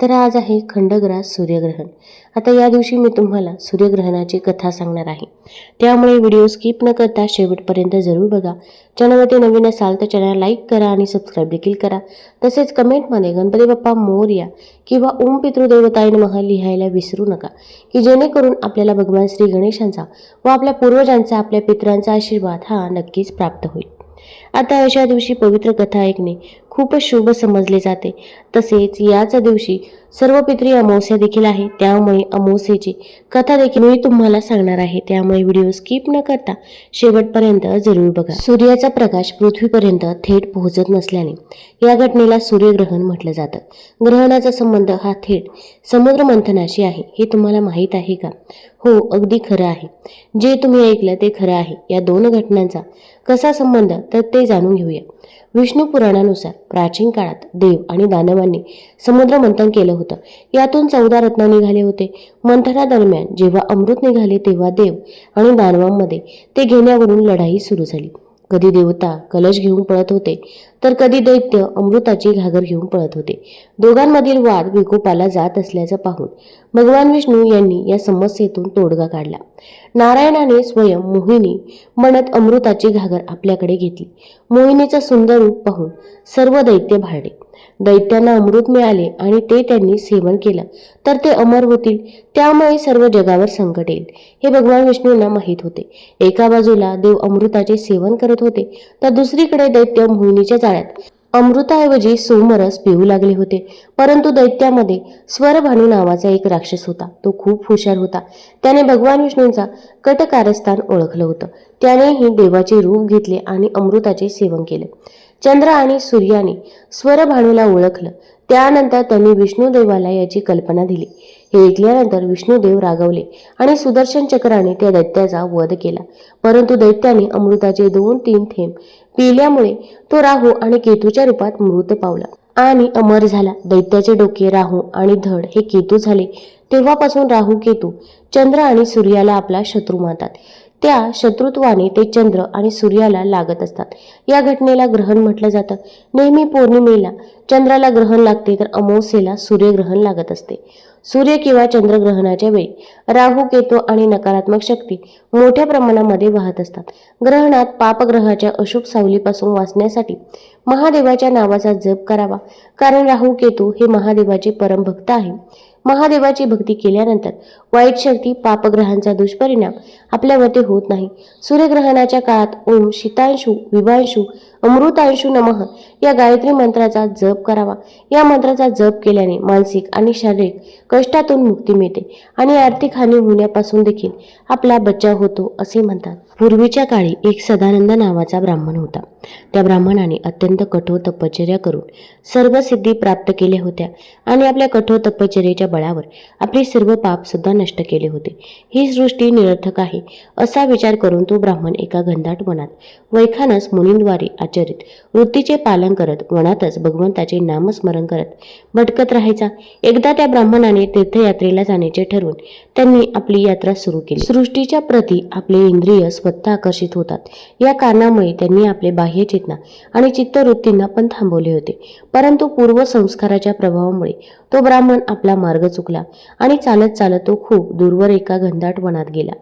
तर आज आहे खंडग्रास सूर्यग्रहण. आता या दिवशी मी तुम्हाला सूर्यग्रहणाची कथा सांगणार आहे. त्यामुळे व्हिडिओ स्किप न करता शेवटपर्यंत जरूर बघा. चॅनलमध्ये नवीन असाल तर चॅनल लाईक करा आणि सबस्क्राईब देखील करा. तसेच कमेंटमध्ये गणपती बाप्पा मोर्या किंवा ओम पितृदेवताय मह लिहायला विसरू नका की जेणेकरून आपल्याला भगवान श्री गणेशांचा व आपल्या पूर्वजांचा आपल्या पितरांचा आशीर्वाद हा नक्कीच प्राप्त होईल. आता अशा दिवशी पवित्र कथा ऐकणे खूपच शुभ समजले जाते. तसेच याच दिवशी सर्व पित्री अमावस्या देखील आहे. त्यामुळे अमावस्येची कथा देखील मी तुम्हाला सांगणार आहे. त्यामुळे व्हिडिओ स्किप न करता शेवटपर्यंत जरूर बघा. सूर्याचा प्रकाश पृथ्वीपर्यंत थेट पोहोचत नसल्याने या घटनेला सूर्यग्रहण म्हटलं जातं. ग्रहणाचा संबंध हा थेट समुद्र मंथनाशी आहे. हे तुम्हाला माहीत आहे का? हो अगदी खरं आहे. जे तुम्ही ऐकलं ते खरं आहे. या दोन घटनांचा कसा संबंध तर ते जाणून घेऊया. विष्णू पुराणानुसार प्राचीन काळात देव आणि दानवांनी समुद्र मंथन केलं होतं. यातून चौदा रत्न निघाले होते. मंथनादरम्यान जेव्हा अमृत निघाले तेव्हा देव आणि दानवांमध्ये ते घेण्यावरून लढाई सुरू झाली. कधी देवता कलश घेऊन पळत होते तर कधी दैत्य अमृताची घागर घेऊन पळत होते. दोघांमधील वाद विकोपाला जात असल्याचं पाहून भगवान विष्णू यांनी या समस्येतून तोडगा काढला. नारायणाने स्वयं मोहिनी म्हणत अमृताची घागर आपल्याकडे घेतली. मोहिनीचा सुंदर रूप पाहून सर्व दैत्य भाळले दैत्यांना अमृत मिळाले आणि ते त्यांनी सेवन केलं. तर ते अमर होतील त्यामुळे सर्व जगावर संकट येईल हे भगवान विष्णूंना माहीत होते. एका बाजूला देव अमृताचे सेवन करत होते तर दुसरीकडे दैत्य मोहिनीच्या जाळ्यात अमृताऐवजी सोमरस पिऊ लागले होते. परंतु दैत्यामध्ये स्वरभानू नावाचा एक राक्षस होता. तो खूप हुशार होता. त्याने भगवान विष्णूंचा कटकारस्थान ओळखलं होतं. त्यानेही देवाचे रूप घेतले आणि अमृताचे सेवन केले. चंद्र आणि सूर्याने स्वरभानूला ओळखलं. त्यानंतर त्यांनी विष्णुदेवाला याची कल्पना दिली. हे ऐकल्यानंतर विष्णुदेव रागवले आणि सुदर्शन चक्राने त्या दैत्याचा वध केला. परंतु दैत्याने अमृताचे दोन तीन थेंब पिल्यामुळे तो राहू आणि केतूच्या रूपात मृत पावला आणि अमर झाला. दैत्याचे डोके राहू आणि धड हे केतू झाले. तेव्हापासून राहू केतू चंद्र आणि सूर्याला आपला शत्रू मानतात. त्या शत्रुत्वाने ते चंद्र आणि सूर्याला लागत असतात. या घटनेला ग्रहण म्हटलं जातं. नेहमी पौर्णिमेला चंद्राला ग्रहण लागते तर अमावस्येला सूर्यग्रहण लागत असते. सूर्य किंवा चंद्रग्रहणाच्या वेळी राहू केतू आणि नकारात्मक शक्ती मोठ्या प्रमाणामध्ये वाहत असतात. ग्रहणात पापग्रहाच्या अशुभ सावलीपासून वाचण्यासाठी महादेवाच्या नावाचा जप करावा. कारण राहू केतू हे महादेवाचे परमभक्त आहे. महादेवाची भक्ती केल्यानंतर वाईट शक्ती पापग्रहांचा दुष्परिणाम आपल्यावरती होत नाही. सूर्यग्रहणाच्या काळात ओम शीतांशू विभांशू अमृतांशू नमः या गायत्री मंत्राचा जप करावा. या मंत्राचा जप केल्याने मानसिक आणि शारीरिक कष्टातून मुक्ती मिळते आणि आर्थिक हानी होण्यापासून देखील आपला बचाव होतो असे म्हणतात. पूर्वीच्या काळी एक सदानंद नावाचा ब्राह्मण होता. त्या ब्राह्मणाने अत्यंत कठोर तपश्चर्या करून सर्व सिद्धी प्राप्त केल्या होत्या आणि आपल्या कठोर तपश्चर्याच्या बळावर आपले सर्व पाप सुद्धा नष्ट केले होते. ही सृष्टी निरर्थक आहे असा विचार करून तो ब्राह्मण एका घनदाट वनात वैखानस मुनींद्वारे आचरित वृत्तीचे पालन करत वनातच भगवंताचे नामस्मरण करत भटकत राहायचा. एकदा त्या ब्राह्मणाने तीर्थयात्रेला जाण्याचे ठरवून त्यांनी आपली यात्रा सुरू केली. सृष्टीच्या प्रती आपले इंद्रिय स्वतः आकर्षित होतात. या कारणामुळे त्यांनी आपले बाह्य चेतना आणि चित्तवृत्तींना पण थांबवले होते. परंतु पूर्वसंस्काराच्या प्रभावामुळे तो ब्राह्मण आपला मार्ग चुकला आणि चालत चालत तो खूप दूरवर एका घनदाट वनात गेला.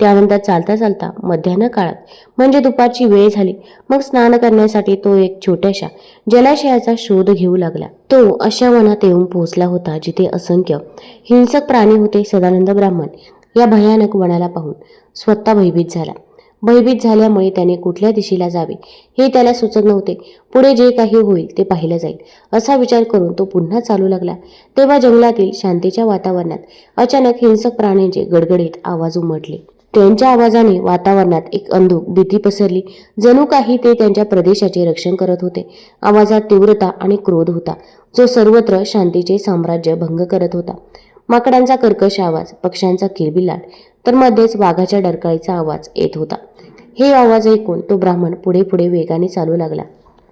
त्यानंतर चालता चालता मध्यान्ह काळात म्हणजे दुपारची वेळ झाली मग स्नान करण्यासाठी तो एक छोट्याशा जलाशयाचा शोध घेऊ लागला. तो अशा वनात येऊन पोहोचला होता जिथे असंख्य हिंसक प्राणी होते सदानंद ब्राह्मण या भयानक वनाला पाहून स्वतः भयभीत झाला. भयभीत झाल्यामुळे त्याने कुठल्या दिशेला जावे हे त्याला सुचत नव्हते. पुढे जे काही होईल ते पाहिलं जाईल. असा विचार करून तो पुन्हा चालू लागला. तेव्हा जंगलातील शांतीच्या वातावरणात अचानक हिंसक प्राण्यांचे गडगडीत आवाज उमटले. त्यांच्या आवाजाने वातावरणात एक अंधूक भीती पसरली. जणू काही ते त्यांच्या प्रदेशाचे रक्षण करत होते. आवाजात तीव्रता आणि क्रोध होता. जो सर्वत्र शांतीचे साम्राज्य भंग करत होता. माकडांचा कर्कश आवाज पक्ष्यांचा किरबिलाट तर मध्येच वाघाच्या डरकाळीचा आवाज येत होता. हे आवाज ऐकून तो ब्राह्मण पुढे पुढे वेगाने चालू लागला.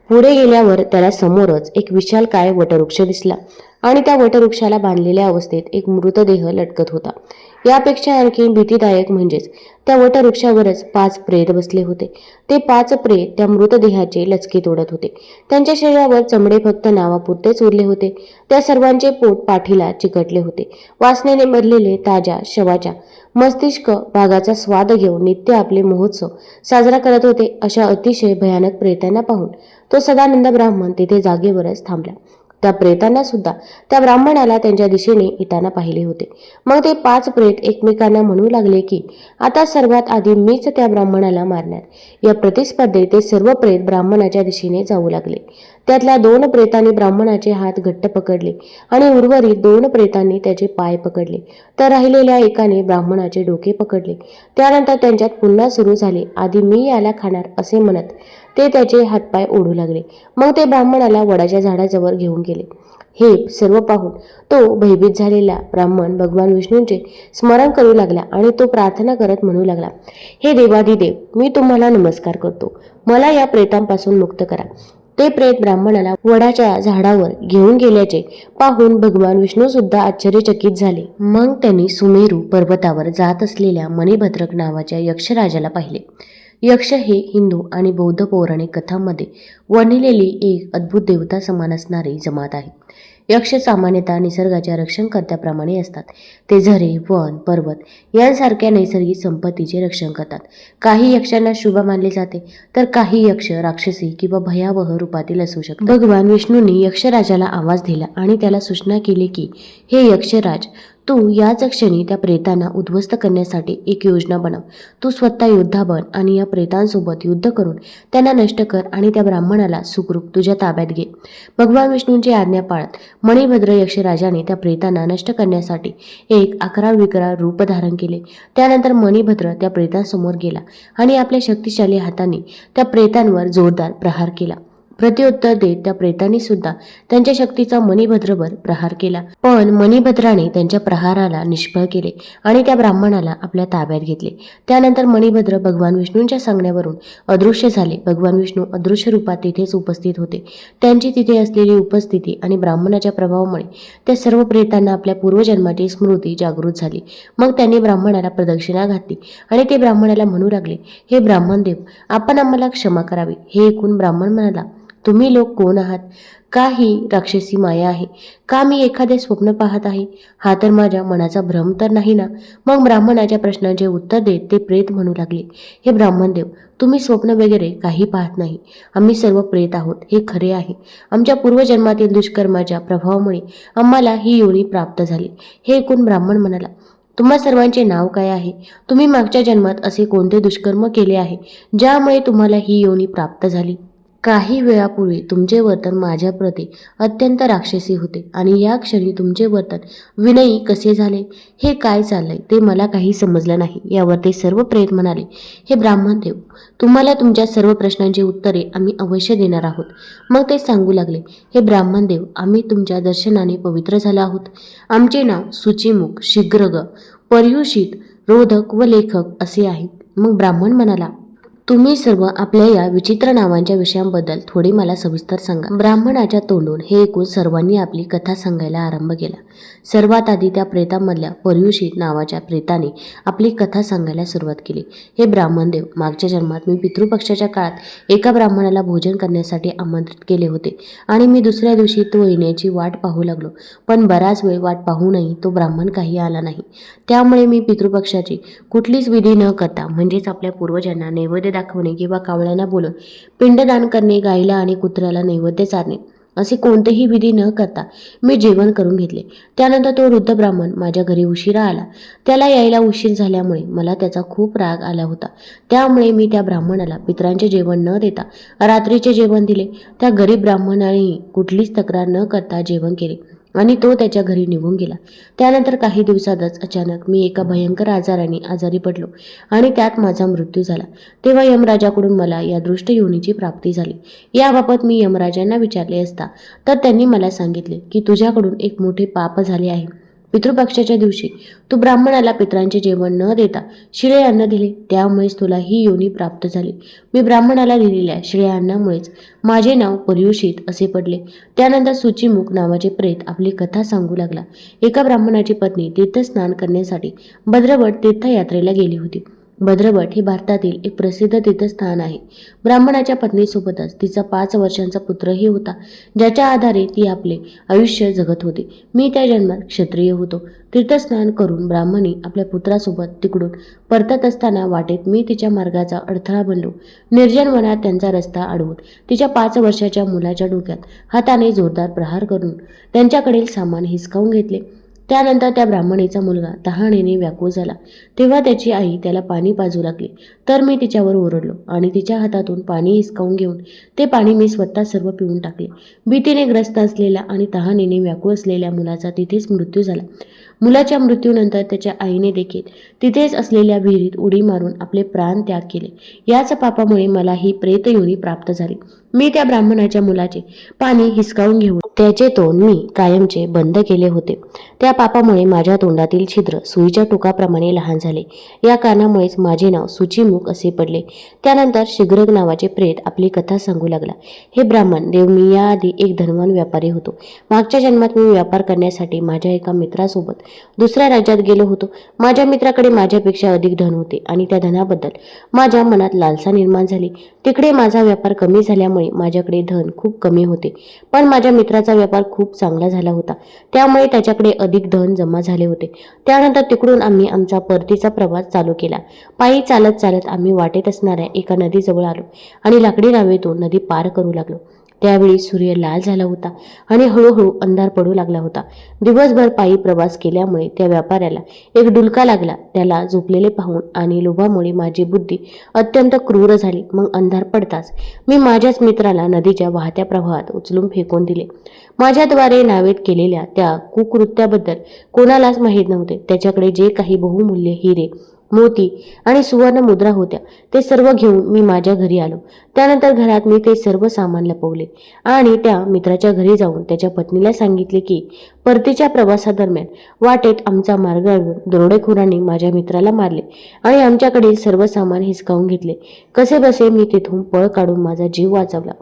पुढे गेल्यावर त्याला समोरच एक विशाल काय वटवृक्ष दिसला. आणि त्या वटवृक्षाला बांधलेल्या अवस्थेत एक मृतदेह लटकत होता. यापेक्षा आणखी भीतीदायक म्हणजेच त्या वटवृक्षावरच पाच प्रेत बसले होते. ते पाच प्रेत त्या मृतदेहाचे लचके तोडत होते. त्यांच्या शरीरावर चमडे फक्त नावापुरतेच उरले होते. त्या सर्वांचे पोट पाठीला चिकटले होते. वासनेने भरलेले ताज्या शवाच्या मस्तिष्क भागाचा स्वाद घेऊन नित्य आपले महोत्सव साजरा करत होते अशा अतिशय भयानक प्रेतांना पाहून. तो सदानंद ब्राह्मण तिथे जागेवरच थांबला. त्या प्रेतांना सुद्धा त्या ब्राह्मणाला त्यांच्या दिशेने येताना पाहिले होते. मग ते पाच प्रेत एकमेकांना म्हणू लागले की आता सर्वात आधी मीच त्या ब्राह्मणाला मारणार. या प्रतिस्पर्धेत ते सर्व प्रेत ब्राह्मणाच्या दिशेने जाऊ लागले. त्यातल्या दोन प्रेतांनी ब्राह्मणाचे हात घट्ट पकडले आणि उर्वरित दोन प्रेतांनी त्याचे पाय पकडले. तर राहिलेल्या एकाने ब्राह्मणाचे डोके पकडले. त्यानंतर त्यांच्यात पुन्हा सुरू झाले आधी मी याला खाणार असे म्हणत ते त्याचे हातपाय ओढू लागले. मग ते ब्राह्मणाला वडाच्या झाडाजवळ घेऊन गेले. हे सर्व पाहून तो भयभीत झालेला ब्राह्मण भगवान विष्णूंचे स्मरण करू लागला आणि तो प्रार्थना करत म्हणू लागला हे देवाधिदेव मी तुम्हाला नमस्कार करतो. मला या प्रेतांपासून मुक्त करा ते प्रेत ब्राह्मणाला वडाच्या झाडावर घेऊन गेल्याचे पाहून भगवान विष्णू सुद्धा आश्चर्यचकित झाले. मग त्यांनी सुमेरू पर्वतावर जात असलेल्या मणिभद्रक नावाच्या यक्षराजाला पाहिले. यक्ष हे हिंदू आणि बौद्ध पौराणिक कथांमध्ये वर्णिलेली एक अद्भुत देवता समान असणारी जमात आहे यक्ष सामान्यतः निसर्गाच्या रक्षणकर्त्याप्रमाणे असतात. ते झरे वन पर्वत यांसारख्या नैसर्गिक संपत्तीचे रक्षण करतात. काही यक्षांना शुभ मानले जाते तर काही यक्ष राक्षसी किंवा भयावह रूपातील असू शकतात. भगवान विष्णूंनी यक्षराजाला आवाज दिला आणि त्याला सूचना केली की हे यक्षराज तू याच क्षणी त्या प्रेतांना उद्ध्वस्त करण्यासाठी एक योजना बनव. तू स्वतः योद्धा बन आणि या प्रेतांसोबत युद्ध करून त्यांना नष्ट कर आणि त्या ब्राह्मणाला सुखरूप तुझ्या ताब्यात घे. भगवान विष्णूंची आज्ञा पाळत मणिभद्र यक्षराजाने त्या प्रेतांना नष्ट करण्यासाठी एक अकरा विकरा रूप धारण केले. त्यानंतर मणिभद्र त्या प्रेतांसमोर गेला आणि आपल्या शक्तिशाली हाताने त्या प्रेतांवर जोरदार प्रहार केला. प्रत्युत्तर देत त्या प्रेतांनी सुद्धा त्यांच्या शक्तीचा मणिभद्रवर प्रहार केला. पण मणिभद्राने त्यांच्या प्रहाराला निष्फळ केले आणि त्या ब्राह्मणाला आपल्या ताब्यात घेतले. त्यानंतर मणिभद्र भगवान विष्णूंच्या सांगण्यावरून अदृश्य झाले. भगवान विष्णू अदृश्य रूपात तिथेच उपस्थित होते. त्यांची तिथे असलेली उपस्थिती आणि ब्राह्मणाच्या प्रभावामुळे त्या सर्व प्रेतांना आपल्या पूर्वजन्माची स्मृती जागृत झाली. मग त्यांनी ब्राह्मणाला प्रदक्षिणा घातली आणि ते ब्राह्मणाला म्हणू लागले हे ब्राह्मण देव आपण आम्हाला क्षमा करावी. हे ऐकून ब्राह्मण म्हणाला तुम्ही लोक कोण आहात? का ही राक्षसी माया आहे? का मी एखादे स्वप्न पाहत आहे? हा तर माझ्या मनाचा भ्रम तर नाही ना? मग ब्राह्मणाच्या प्रश्नांचे उत्तर देत ते प्रेत म्हणू लागले. हे ब्राह्मणदेव तुम्ही स्वप्न वगैरे काही पाहत नाही. आम्ही सर्व प्रेत आहोत. हे खरे आहे. आमच्या पूर्वजन्मातील दुष्कर्माच्या प्रभावामुळे आम्हाला ही योनी प्राप्त झाली. हे ऐकून ब्राह्मण म्हणाला तुम्हा सर्वांचे नाव काय आहे? तुम्ही मागच्या जन्मात असे कोणते दुष्कर्म केले आहे ज्यामुळे तुम्हाला ही योनी प्राप्त झाली? काही वेळापूर्वी तुमचे वर्तन माझ्याप्रती अत्यंत राक्षसी होते आणि या क्षणी तुमचे वर्तन विनयी कसे झाले? हे काय चाललंय? ते मला काही समजलं नाही. यावर ते सर्व प्रेत म्हणाले हे ब्राह्मण देव तुम्हाला तुमच्या सर्व प्रश्नांची उत्तरे आम्ही अवश्य देणार आहोत. मग ते सांगू लागले हे ब्राह्मण देव आम्ही तुमच्या दर्शनाने पवित्र झालो आहोत. आमचे नाव सुचिमुख शीघ्रग पर्युषित रोधक व लेखक असे आहे. मग ब्राह्मण म्हणाला तुम्ही सर्व आपल्या या विचित्र नावांच्या विषयांबद्दल थोडी मला सविस्तर सांगा. ब्राह्मणाच्या तोंडून हे ऐकून सर्वांनी आपली कथा सांगायला आरंभ केला. सर्वात आधी त्या प्रेतांमधल्या पर्युषित नावाच्या प्रेताने आपली कथा सांगायला सुरुवात केली. हे ब्राह्मणदेव मागच्या जन्मात मी पितृपक्षाच्या काळात एका ब्राह्मणाला भोजन करण्यासाठी आमंत्रित केले होते आणि मी दुसऱ्या दिवशी तो येण्याची वाट पाहू लागलो. पण बराच वेळ वाट पाहूनही तो ब्राह्मण काही आला नाही. त्यामुळे मी पितृपक्षाची कुठलीच विधी न करता म्हणजेच आपल्या पूर्वजांना नैवेद्य दाखवणे किंवा कावळ्यांना बोलून पिंडदान करणे गाईला आणि कुत्र्याला नैवेद्य चारणे असे कोणतेही विधी न करता मी जेवण करून घेतले. त्यानंतर तो वृद्ध ब्राह्मण माझ्या घरी उशिरा आला. त्याला यायला उशीर झाल्यामुळे मला त्याचा खूप राग आला होता. त्यामुळे मी त्या ब्राह्मणाला पित्रांचे जेवण न देता रात्रीचे जेवण दिले. त्या गरीब ब्राह्मणानेही कुठलीच तक्रार न करता जेवण केले. आणि तो त्याच्या घरी निघून गेला. त्यानंतर काही दिवसातच अचानक मी एका भयंकर आजाराने आजारी पडलो आणि त्यात माझा मृत्यू झाला. तेव्हा यमराजाकडून मला या दृष्ट योनीची प्राप्ती झाली. याबाबत मी यमराजांना विचारले असता तर त्यांनी मला सांगितले की तुझ्याकडून एक मोठे पाप झाले आहे. पितृपक्षाच्या दिवशी तू ब्राह्मणाला पित्रांचे जेवण न देता शिळे अन्न दिले. त्यामुळेच तुला ही योनी प्राप्त झाली. मी ब्राह्मणाला दिलेल्या शिळे अन्नामुळेच माझे नाव पर्युषित असे पडले. त्यानंतर सुचिमुख नावाचे प्रेत आपली कथा सांगू लागला. एका ब्राह्मणाची पत्नी तीर्थस्नान करण्यासाठी भद्रवट तीर्थयात्रेला गेली होती. भद्रवट हे भारतातील एक प्रसिद्ध तीर्थस्थान आहे. ब्राह्मणाच्या पत्नीसोबतच तिचा पाच वर्षांचा पुत्रही होता ज्याच्या आधारे ती आपले आयुष्य जगत होती. मी त्या जन्मात क्षत्रिय होतो. तीर्थस्नान करून ब्राह्मणी आपल्या पुत्रासोबत तिकडून परतत असताना वाटेत मी तिच्या मार्गाचा अडथळा बनलो. निर्जन वनात त्यांचा रस्ता अडवून तिच्या पाच वर्षाच्या मुलाच्या डोक्यात हाताने जोरदार प्रहार करून त्यांच्याकडील सामान हिसकावून घेतले. त्यानंतर त्या ब्राह्मणीचा मुलगा तहाणीने व्याकुळ झाला. तेव्हा त्याची आई त्याला पाणी पाजू लागली. तर मी तिच्यावर ओरडलो आणि तिच्या हातातून पाणी हिसकावून घेऊन ते पाणी मी स्वतः सर्व पिऊन टाकले. भीतीने ग्रस्त असलेल्या आणि तहानेने व्याकुळ असलेल्या मुलाचा तिथेच मृत्यू झाला. मुलाच्या मृत्यूनंतर त्याच्या आईने देखील तिथेच असलेल्या विहिरीत उडी मारून आपले प्राण त्याग केले. याच पापामुळे मला ही प्रेतयोनी प्राप्त झाली. मी त्या ब्राह्मणाच्या मुलाचे पाणी हिसकावून घेऊन त्याचे तोंड मी कायमचे बंद केले होते. त्या पापामुळे माझ्या तोंडातील छिद्र सुईच्या टोकाप्रमाणे लहान झाले. या कारणामुळेच माझे नाव सुचिमुख असे पडले. त्यानंतर शिग्रग नावाचे प्रेत आपली कथा सांगू लागला. हे ब्राह्मण देव मी याआधी एक धनवान व्यापारी होतो. मागच्या जन्मात मी व्यापार करण्यासाठी माझ्या एका मित्रासोबत दुसऱ्या राज्यात गेलो होतो. माझ्या मित्राकडे माझ्यापेक्षा अधिक धन होते आणि त्या धनाबद्दल माझ्या मनात लालसा निर्माण झाली. तिकडे माझा व्यापार कमी झाल्यामुळे माझ्याकडे धन खूप कमी होते. पण माझ्या मित्राचा व्यापार खूप चांगला झाला होता. त्यामुळे त्याच्याकडे अधिक धन जमा झाले होते. त्यानंतर तिकडून आम्ही आमचा परतीचा प्रवास चालू केला. पायी चालत चालत आम्ही वाटेत असणाऱ्या एका नदीजवळ आलो आणि लाकडी नावेतून नदी पार करू लागलो. त्यावेळी सूर्य लाल झाला होता आणि हळूहळू अंधार पडू लागला होता. दिवसभर पायी प्रवास केल्यामुळे त्या व्यापाऱ्याला एक डुलका लागला. त्याला झोपलेले पाहून आणि लोभामुळे माझी बुद्धी अत्यंत क्रूर झाली. मग अंधार पडताच मी माझ्याच मित्राला नदीच्या वाहत्या प्रवाहात उचलून फेकून दिले. माझ्याद्वारे नावेत केलेल्या त्या कुकृत्याबद्दल कोणालाच माहीत नव्हते. त्याच्याकडे जे काही बहुमूल्य हिरे मोती आणि सुवर्ण मुद्रा होत्या. ते सर्व घेऊन मी माझ्या घरी आलो. त्यानंतर घरात मी ते सर्व सामान लपवले आणि त्या मित्राच्या घरी जाऊन त्याच्या पत्नीला सांगितले की परतीच्या प्रवासादरम्यान वाटेत आमचा मार्ग अडवून दरोडेखोरांनी माझ्या मित्राला मारले आणि आमच्याकडील सर्व सामान हिसकावून घेतले. कसे बसे मी तिथून पळ काढून माझा जीव वाचवला.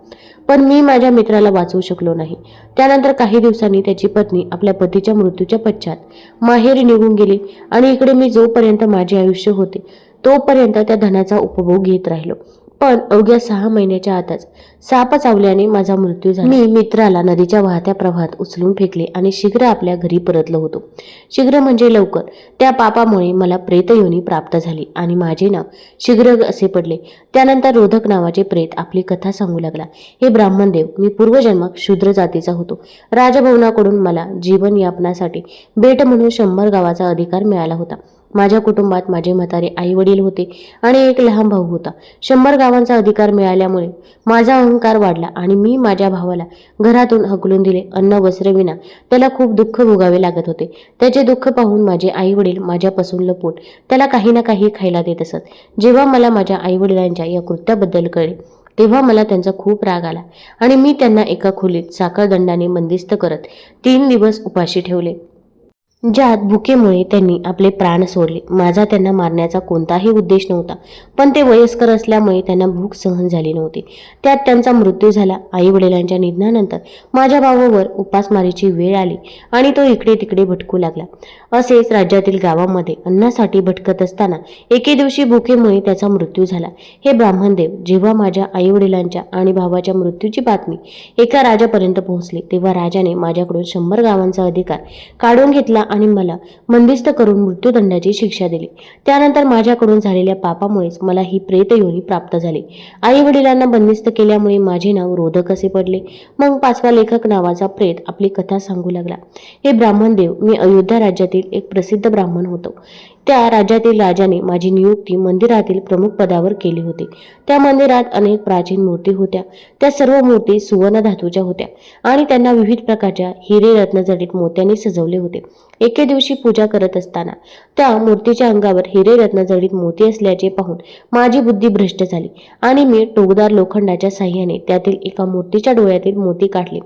पण मी माझ्या मित्राला वाचवू शकलो नाही. त्यानंतर काही दिवसांनी त्याची पत्नी आपल्या पतीच्या मृत्यूच्या पश्चात माहेरी निघून गेली आणि इकडे मी जोपर्यंत माझे आयुष्य होते. तोपर्यंत त्या धनाचा उपभोग घेत राहिलो. पण अवघ्या सहा महिन्याच्या आताच साप चावल्याने माझा मृत्यू झाला. मी मित्राला नदीच्या वाहत्या प्रवाहात उचलून फेकले आणि शीघ्र आपल्या घरी परतलो होतो. शीघ्र म्हणजे लवकर. त्या पापामुळे मला प्रेतयोनी प्राप्त झाली आणि माझे नाव शीघ्र असे पडले. त्यानंतर रोधक नावाचे प्रेत आपली कथा सांगू लागला. हे ब्राह्मण देव मी पूर्वजन्मात शूद्र जातीचा होतो. राजभवनाकडून मला जीवन यापनासाठी बेट म्हणून शंभर गावाचा अधिकार मिळाला होता. माझ्या कुटुंबात माझे म्हातारे आई वडील होते आणि एक लहान भाऊ होता. शंभर गावांचा अधिकार मिळाल्यामुळे माझा अहंकार वाढला आणि मी माझ्या भावाला घरातून हकलून दिले. अन्न वस्त्र विना त्याला खूप दुःख भोगावे लागत होते. त्याचे दुःख पाहून माझे आई वडील माझ्यापासून लपून त्याला काही ना काही खायला देत असत. जेव्हा मला माझ्या आई वडिलांच्या या कृत्याबद्दल कळले तेव्हा मला त्यांचा खूप राग आला आणि मी त्यांना एका खोलीत साखळदंडाने बंदिस्त करत तीन दिवस उपाशी ठेवले. ज्यात भुकेमुळे त्यांनी आपले प्राण सोडले. माझा त्यांना मारण्याचा कोणताही उद्देश नव्हता पण ते वयस्कर असल्यामुळे त्यांना भूक सहन झाली नव्हती. त्यात त्यांचा मृत्यू झाला. आई वडिलांच्या निधनानंतर माझ्या भावावर उपासमारीची वेळ आली आणि तो इकडे तिकडे भटकू लागला. असेच राज्यातील गावामध्ये अन्नासाठी भटकत असताना एके दिवशी भुकेमुळे त्याचा मृत्यू झाला. हे ब्राह्मणदेव जेव्हा माझ्या आई वडिलांच्या आणि भावाच्या मृत्यूची बातमी एका राजापर्यंत पोहोचली तेव्हा राजाने माझ्याकडून शंभर गावांचा अधिकार काढून घेतला आणि मला बंदिस्त करून मृत्यूदंडाची शिक्षा दिली. त्यानंतर माझ्याकडून झालेल्या पापामुळेच मला ही प्रेतयोनी प्राप्त झाली. आई वडिलांना बंदिस्त केल्यामुळे माझे नाव रोधक असे पडले. मग पाचवा लेखक नावाचा प्रेत आपली कथा सांगू लागला. हे ब्राह्मण देव मी अयोध्या राज्यातील एक प्रसिद्ध ब्राह्मण होतो. त्या राज्यातील राजाने माझी नियुक्ती मंदिरातील प्रमुख पदावर केली होती. त्या मंदिरात अनेक प्राचीन मूर्ती होत्या. त्या सर्व मूर्ती सुवर्ण धातूच्या होत्या आणि त्यांना विविध प्रकारच्या हिरे रत्नजडित मोत्यांनी सजवले होते. एके दिवशी पूजा करत असताना त्या मूर्तीच्या अंगावर हिरे रत्नजडित मोती असल्याचे पाहून माझी बुद्धी भ्रष्ट झाली आणि मी टोकदार लोखंडाच्या साह्याने त्यातील एका मूर्तीच्या डोळ्यातील मोती काढले.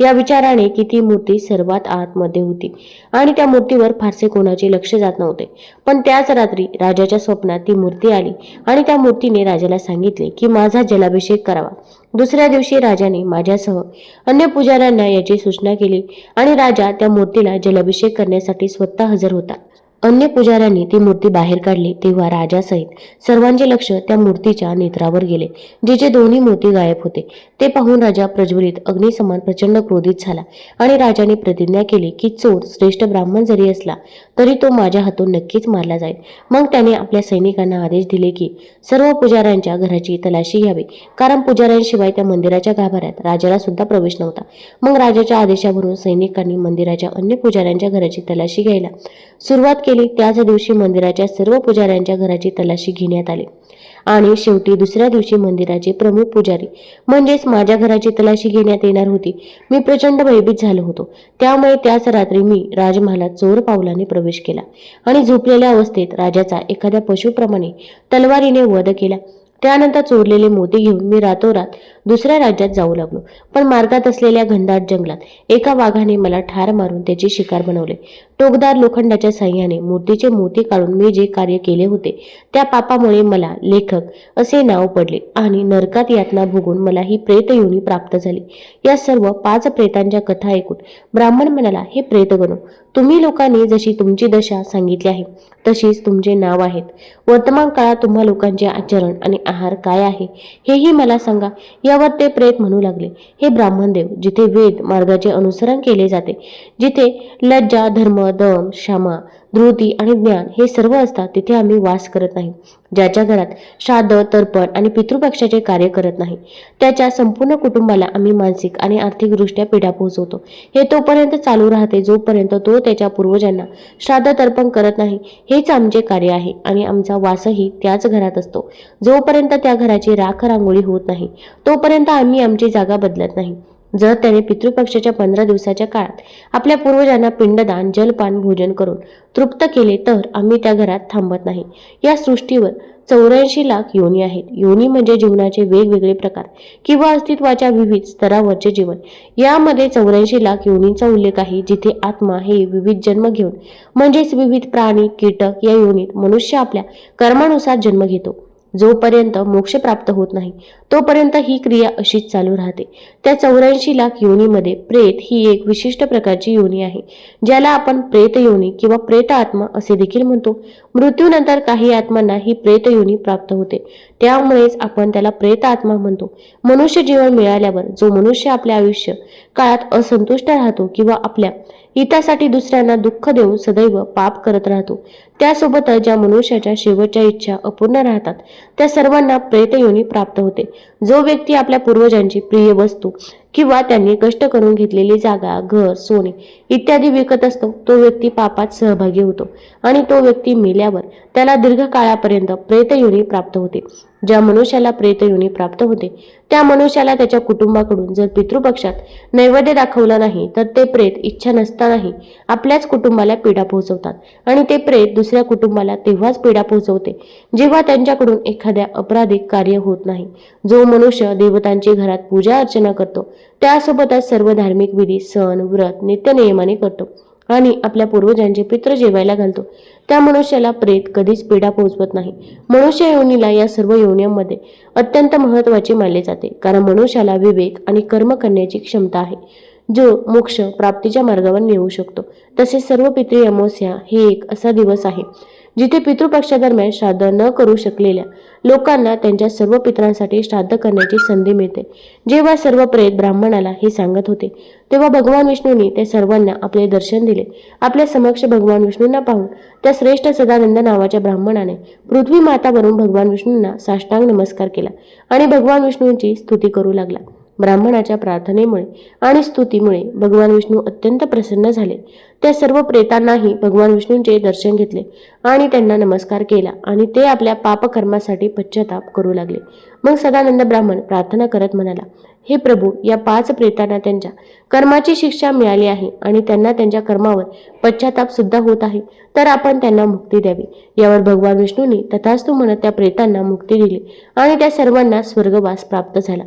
या विचाराने की ती मूर्ती सर्वात आतमध्ये होती. आणि त्या मूर्तीवर फारसे कोणाचे लक्ष जात नव्हते. पण त्याच रात्री राजाच्या स्वप्नात ती मूर्ती आली आणि त्या मूर्तीने राजाला सांगितले की माझा जलाभिषेक करावा. दुसऱ्या दिवशी राजाने माझ्यासह अन्य पुजाऱ्यांना याची सूचना केली आणि राजा त्या मूर्तीला जलाभिषेक करण्यासाठी स्वतः हजर होता. अन्य पुजाऱ्यांनी ती मूर्ती बाहेर काढली तेव्हा राजासहित सर्वांचे लक्ष त्या मूर्तीच्या नेत्रावर गेले जिचे दोन्ही मूर्ती गायब होते. ते पाहून राजा प्रज्वलित अग्निसमान प्रचंड क्रोधित झाला आणि राजाने प्रतिज्ञा केली की चोर श्रेष्ठ ब्राह्मण जरी असला तरी तो माझ्या हातून नक्कीच मारला जाईल. मग त्याने आपल्या सैनिकांना आदेश दिले की सर्व पुजाऱ्यांच्या घराची तलाशी घ्यावी. कारण पुजाऱ्यांशिवाय त्या मंदिराच्या गाभाऱ्यात राजाला सुद्धा प्रवेश नव्हता. मग राजाच्या आदेशावरून सैनिकांनी मंदिराच्या अन्य पुजाऱ्यांच्या घराची तलाशी घ्यायला सुरुवात केली. केली त्याच दिवशी मंदिराच्या सर्व पुजाऱ्यांच्या घराची तलाशी घेण्यात आली. आणि शेवटी दुसऱ्या दिवशी मंदिराचे प्रमुख पुजारी म्हणजेच माझ्या घराची तलाशी घेण्यात येणार होती. मी प्रचंड भयभीत झालो होतो. त्यामुळे त्याच रात्री मी राजमहालात चोर पावलाने प्रवेश केला आणि झोपलेल्या अवस्थेत राजाचा एखाद्या पशुप्रमाणे तलवारीने वध केला. त्यानंतर चोरलेले मोती घेऊन मी रातोरात दुसऱ्या राज्यात जाऊ लागलो. पण मार्गात असलेल्या घनदाट जंगलात एका वाघाने मला ठार मारून त्याची शिकार बनवले. टोकदार लोखंडाच्या साह्याने मूर्तीचे मोती काढून मी जे कार्य केले होते त्या पापामुळे मला लेखक असे नाव पडले आणि नरकात यातना भोगून मला ही प्रेत योनी प्राप्त झाली. या सर्व पाच प्रेतांच्या कथा ऐकून ब्राह्मण म्हणाला हे प्रेतगणो तुम्ही लोकांनी जशी तुमची दशा सांगितली आहे तशीच तुमचे नाव आहेत. वर्तमान काळात तुम्हा लोकांचे आचरण आणि आहार काय आहे? हेही मला सांगा. यावर ते प्रेत म्हणू लागले. हे ब्राह्मणदेव जिथे वेद मार्गाचे अनुसरण केले जाते जिथे लज्जा धर्म दम क्षमा धृती आणि ज्ञान हे सर्व असतात तिथे आम्ही वास करत नाही. ज्याच्या घरात श्राद्ध तर्पण आणि पितृपक्षाचे कार्य करत नाही त्याच्या संपूर्ण कुटुंबाला आम्ही मानसिक आणि आर्थिकदृष्ट्या पिढ्या पोहोचवतो. हे तोपर्यंत चालू राहते जोपर्यंत तो त्याच्या पूर्वजांना श्राद्ध तर्पण करत नाही हेच आमचे कार्य आहे आणि आमचा वासही त्याच घरात असतो. जोपर्यंत त्या घराची राख रांगोळी होत नाही तोपर्यंत आम्ही आमची जागा बदलत नाही. जर त्याने पितृपक्षाच्या पंधरा दिवसाच्या काळात आपल्या पूर्वजांना पिंडदान जलपान भोजन करून तृप्त केले तर आम्ही त्या घरात थांबत नाही. या सृष्टीवर चौऱ्याऐंशी लाख योनी आहेत. योनी म्हणजे जीवनाचे वेगवेगळे प्रकार किंवा अस्तित्वाच्या विविध स्तरावरचे जीवन. यामध्ये चौऱ्याऐंशी लाख योनींचा उल्लेख आहे जिथे आत्मा हे विविध जन्म घेऊन म्हणजेच विविध प्राणी कीटक या योनीत मनुष्य आपल्या कर्मानुसार जन्म घेतो. जोपर्यंत मोक्ष प्राप्त होत नाही तोपर्यंत ही क्रिया अशीच चालू राहते. त्या चौऱ्याऐंशी लाख योनीमध्ये प्रेत ही एक विशिष्ट प्रकारची योनी आहे ज्याला आपण प्रेत योनी किंवा प्रेत आत्मा असे देखील म्हणतो. मृत्यूनंतर काही आत्मांना ही प्रेत योनी प्राप्त होते. त्यामुळेच आपण त्याला प्रेत आत्मा म्हणतो. मनुष्य जीवन मिळाल्यावर जो मनुष्य आपल्या आयुष्य काळात असंतुष्ट राहतो किंवा आपल्या हितासाठी दुसऱ्यांना दुःख देऊन सदैव पाप करत राहतो. त्यासोबतच ज्या मनुष्याच्या शेवटच्या इच्छा अपूर्ण राहतात त्या सर्वांना प्रेतयोनी प्राप्त होते. जो व्यक्ती आपल्या पूर्वजांची प्रिय वस्तू किंवा त्यांनी कष्ट करून घेतलेली जागा घर सोने इत्यादी विकत असतो तो व्यक्ती पापात सहभागी होतो आणि तो व्यक्ती मेल्यावर त्याला दीर्घकाळापर्यंत प्रेतयोनी प्राप्त होते. ज्या मनुष्याला प्रेतयोनी प्राप्त होते त्या मनुष्याला त्याच्या कुटुंबाकडून जर पितृपक्षात नैवेद्य दाखवला नाही तर ते प्रेत इच्छा नसतानाही आपल्याच कुटुंबाला पीडा पोहोचवतात आणि ते प्रेत दुसऱ्या कुटुंबाला तेव्हाच पीडा पोहोचवते जेव्हा त्यांच्याकडून एखाद्या अपराधिक कार्य होत नाही. जो मनुष्य देवतांची घरात पूजा अर्चना करतो त्यासोबतच सर्व धार्मिक विधी सण व्रत नित्यनियमाने करतो आणि आपल्या पूर्वजांचे पित्र जेवायला घालतो. त्या मनुष्याला प्रेत कधीच पीडा पोहोचवत नाही. मनुष्य योनीला या सर्व योन्यांमध्ये अत्यंत महत्त्वाचे मानले जाते. कारण मनुष्याला विवेक आणि कर्म करण्याची क्षमता आहे जो मोक्ष प्राप्तीच्या मार्गावर नेऊ शकतो. तसेच सर्व पितृ अमावस्या हे एक असा दिवस आहे जिथे पितृपक्षादरम्यान श्राद्ध न करू शकलेल्या लोकांना त्यांच्या सर्व पितरांसाठी श्राद्ध करण्याची संधी मिळते. जेव्हा सर्व प्रेत ब्राह्मणाला हे सांगत होते तेव्हा भगवान विष्णूंनी त्या सर्वांना आपले दर्शन दिले. आपल्या समक्ष भगवान विष्णूंना पाहून त्या श्रेष्ठ सदानंद नावाच्या ब्राह्मणाने पृथ्वी मातावरून भगवान विष्णूंना साष्टांग नमस्कार केला आणि भगवान विष्णूंची स्तुती करू लागला. ब्राह्मणाच्या प्रार्थनेमुळे आणि स्तुतीमुळे भगवान विष्णू अत्यंत प्रसन्न झाले. त्या सर्व प्रेतांनाही भगवान विष्णूंचे दर्शन घेतले आणि त्यांना नमस्कार केला आणि ते आपल्या पापकर्मासाठी पश्चाताप करू लागले. मग सदानंद ब्राह्मण प्रार्थना करत म्हणाला हे प्रभू या पाच प्रेतांना त्यांच्या कर्माची शिक्षा मिळाली आहे आणि त्यांना त्यांच्या कर्मावर पश्चाताप सुद्धा होत आहे तर आपण त्यांना मुक्ती द्यावी. यावर भगवान विष्णूंनी तथास्तू म्हणत त्या प्रेतांना मुक्ती दिली आणि त्या सर्वांना स्वर्गवास प्राप्त झाला.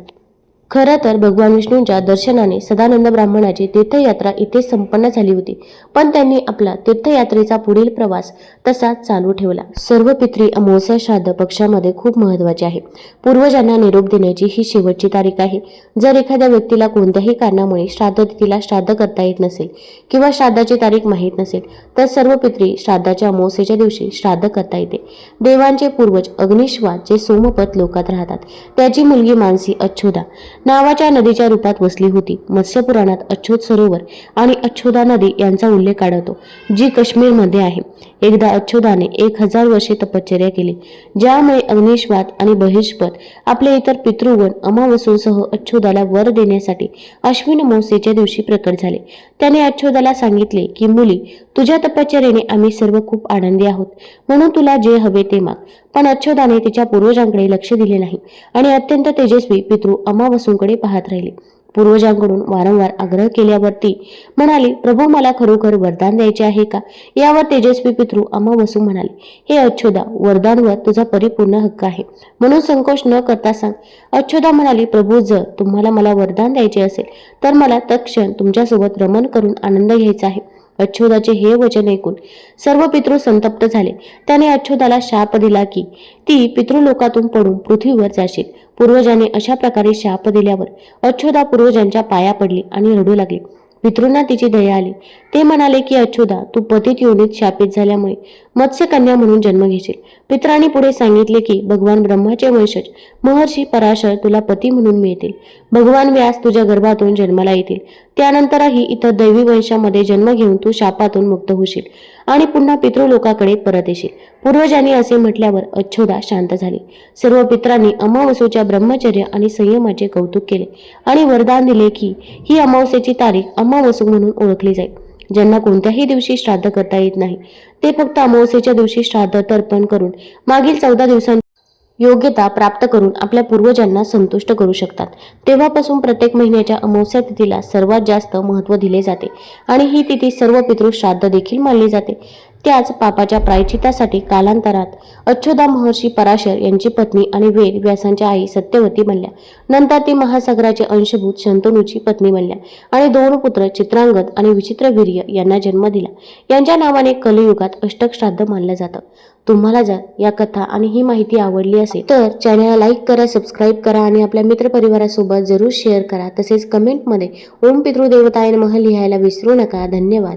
खरं तर भगवान विष्णूंच्या दर्शनाने सदानंद ब्राह्मणाची तीर्थयात्रा इथे संपन्न झाली होती. पण त्यांनी आपला तीर्थयात्रेचा पुढील प्रवास तसाच चालू ठेवला. सर्व पित्री अमावस्या श्राद्ध पक्षामध्ये खूप महत्त्वाचे आहे. पूर्वजांना निरोप देण्याची ही शेवटची तारीख आहे. जर एखाद्या व्यक्तीला कोणत्याही कारणामुळे श्राद्ध तिथीला श्राद्ध करता येत नसेल किंवा श्राद्धाची तारीख माहीत नसेल तर सर्व पित्री श्राद्धाच्या अमावस्येच्या दिवशी श्राद्ध करता येते. देवांचे पूर्वज अग्निश्वा जे सोमपत लोकात राहतात. त्याची मुलगी मानसी अच्छोदा नावाच्या नदीच्या रूपात वसली होती. मत्स्यपुराणात अच्छोद सरोवर आणि अच्छोदा नदी यांचा उल्लेख आढळतो जी काश्मीरमध्ये आहे. एकदा अच्छोदाने एक हजार वर्षे तपश्चर्या केली ज्यामुळे अग्निश्वात आणि बहिष्पत आपले इतर पितृगण अमावसूंसह अच्छोदाला वर देण्यासाठी अश्विन अमावस्येच्या दिवशी प्रकट झाले. त्याने अच्छोदाला सांगितले की मुली तुझ्या तपश्चर्याने आम्ही सर्व खूप आनंदी आहोत. म्हणून तुला जे हवे ते माग. पण अच्छोदाने तिच्या पूर्वजांकडे लक्ष दिले नाही आणि अत्यंत तेजस्वी पितृ अमावसूंकडे पाहत राहिले. पूर्वजांकडून वारंवार आग्रह केल्यावरती म्हणाले म्हणाली प्रभू मला खरोखर वरदान द्यायचे आहे का यावर तेजस्वी पितृ अमावसू म्हणाले हे अच्छोदा वरदानवर तुझा परिपूर्ण हक्क आहे. म्हणून संकोच न करता सांग. अच्छोदा म्हणाली प्रभू जर तुम्हाला मला वरदान द्यायचे असेल तर मला तत्क्षण तुमच्यासोबत रमण करून आनंद घ्यायचा आहे. अच्छोदाचे हे वचन ऐकून सर्व पितृ संतप्त झाले. त्याने अच्छोदाला शाप दिला की ती पितृलोकातून पडून पृथ्वीवर जाशील. पूर्वजाने अशा प्रकारे शाप दिल्यावर अच्छोदा पूर्वजांच्या पाया पडली आणि रडू लागली. पितृंना तिची दया आली. ते म्हणाले की अच्छोदा तू पतित योनीत शापित झाल्यामुळे मत्स्यकन्या म्हणून जन्म घेशील. पित्रांनी पुढे सांगितले की भगवान ब्रह्माचे वंशज महर्षी पराशर तुला पती म्हणून मिळतील. भगवान व्यास तुझ्या गर्भातून जन्माला येतील. त्यानंतरही इतर दैवी वंशामध्ये जन्म घेऊन तू शापातून मुक्त होशील. आणि पुन्हा पितृलोकाकडे परत येशील. पूर्वजांनी असे म्हटल्यावर अच्छोदा शांत झाली. सर्व पित्रांनी अमावस्येच्या ब्रह्मचर्य आणि संयमाचे कौतुक केले आणि वरदान दिले की ही अमावस्येची तारीख अमावसू म्हणून ओळखली जाईल. ज्यांना कोणत्याही दिवशी श्राद्ध करता येत नाही ते फक्त अमावस्येच्या दिवशी श्राद्ध तर्पण करून मागील चौदा दिवसांची योग्यता प्राप्त करून आपल्या पूर्वजांना संतुष्ट करू शकतात. तेव्हापासून प्रत्येक महिन्याच्या अमावस्या तिथीला सर्वात जास्त महत्त्व दिले जाते आणि ही तिथी सर्व पितृ श्राद्ध देखील मानली जाते. त्याच पापाच्या प्रायचितासाठी कालांतरात अच्छोदा महर्षी पराशर यांची पत्नी आणि वेद व्यासांच्या आई सत्यवती बनल्या. नंतर ती महासागराचे अंशभूत शंतनूची पत्नी बनल्या आणि दोन पुत्र चित्रांगद आणि विचित्रवीर्य यांना जन्म दिला. यांच्या नावाने कलियुगात अष्टक श्राद्ध मानलं जातं. तुम्हाला जर या कथा आणि ही माहिती आवडली असेल तर चॅनलला लाईक करा सबस्क्राईब करा आणि आपल्या मित्रपरिवारासोबत जरूर शेअर करा. तसेच कमेंटमध्ये ओम पितृदेवताय नमः लिहायला विसरू नका. धन्यवाद.